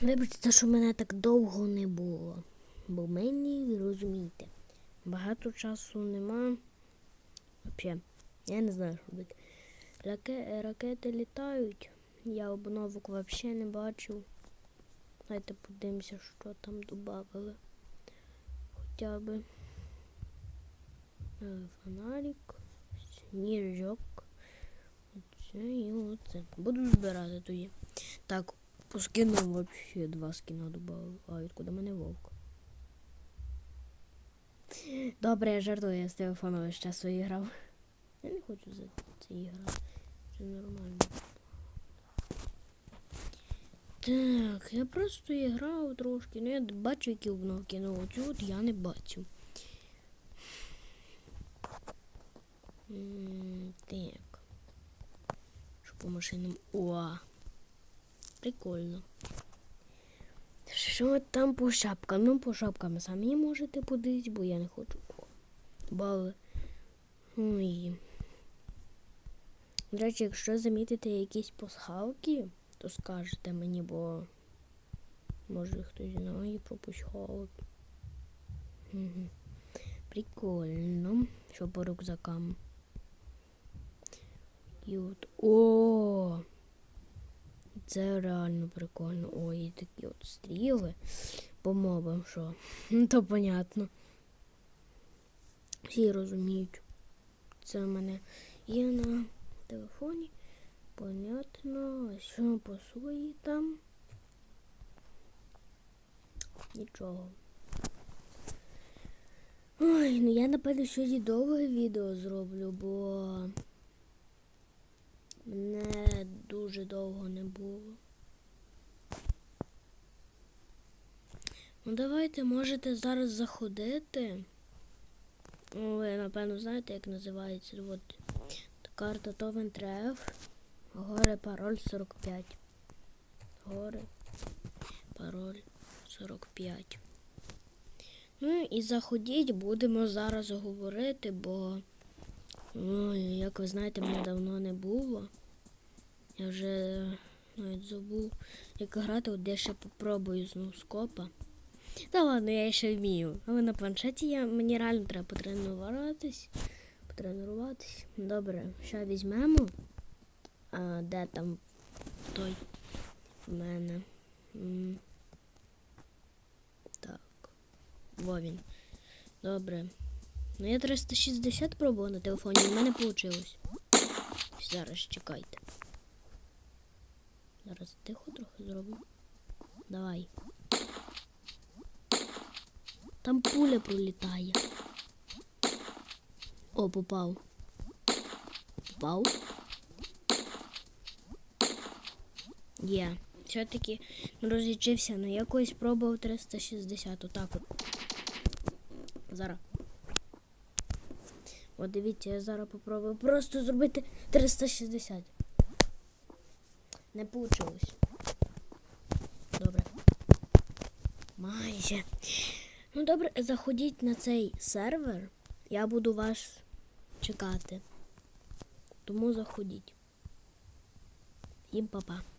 Вибачте, що мене так довго не було. Бо мені, розумієте, багато часу нема. Взагалі, я не знаю, що робити. Раке, ракети літають. Я обновок взагалі не бачив. Давайте подивимося, що там додали. Хоча би е, фонарик, сніжок. Оце і оце. Буду збирати тоді. Так, по скинам вообще два скина добавляють, куди мене вовк. Добре, я жартую, я з телефону весь час грав. Я не хочу за це грати. Це нормально. Так, я просто грав трошки, ну я бачу, які обновки, ну оцю от я не бачу. М, Так. Що по машинам? О! Прикольно. Що там по шапкам? Ну, по шапкам самі можете подивитися, бо я не хочу. Бали. Ой. До речі, якщо замітите якісь пасхалки, то скажете мені, бо може хтось знає про пасхалки. Угу. Прикольно. Що по рюкзакам. І от. О! Це реально прикольно. Ой, такі от стріли по мобам, що. Ну, то понятно. Всі розуміють. Це в мене є на телефоні. Понятно. Що по своїй там? Нічого. Ой, ну я напевно сьогодні довге відео зроблю, бо мене дуже довго не було. Ну давайте можете зараз заходити. Ну, Ви, напевно, знаєте, як називається от карта Товен. Горе пароль 45. Горе пароль 45. Ну і заходіть, будемо зараз говорити, бо, ну, як ви знаєте, мене давно не було. Я вже навіть забув, як грати, от я ще попробую з ноускопа. Та ладно, я ще вмію. Але на планшеті я, мені реально треба потренуватись. Потренуватись. Добре, ще візьмемо. А, де там той в мене? Так. Во він. Добре. Ну я 360 пробував на телефоні, в мене вийшло. Зараз чекайте. Зараз тихо трохи зроблю. Давай. Там пуля пролітає. О, попав. Попав. Є. Все-таки розлічився, але я колись пробував 360. Отак от. Зараз. От дивіться, я зараз попробую просто зробити 360. Не вийшло. Добре. Майже. Ну добре, заходіть на цей сервер. Я буду вас чекати. Тому заходіть. Всім па-па.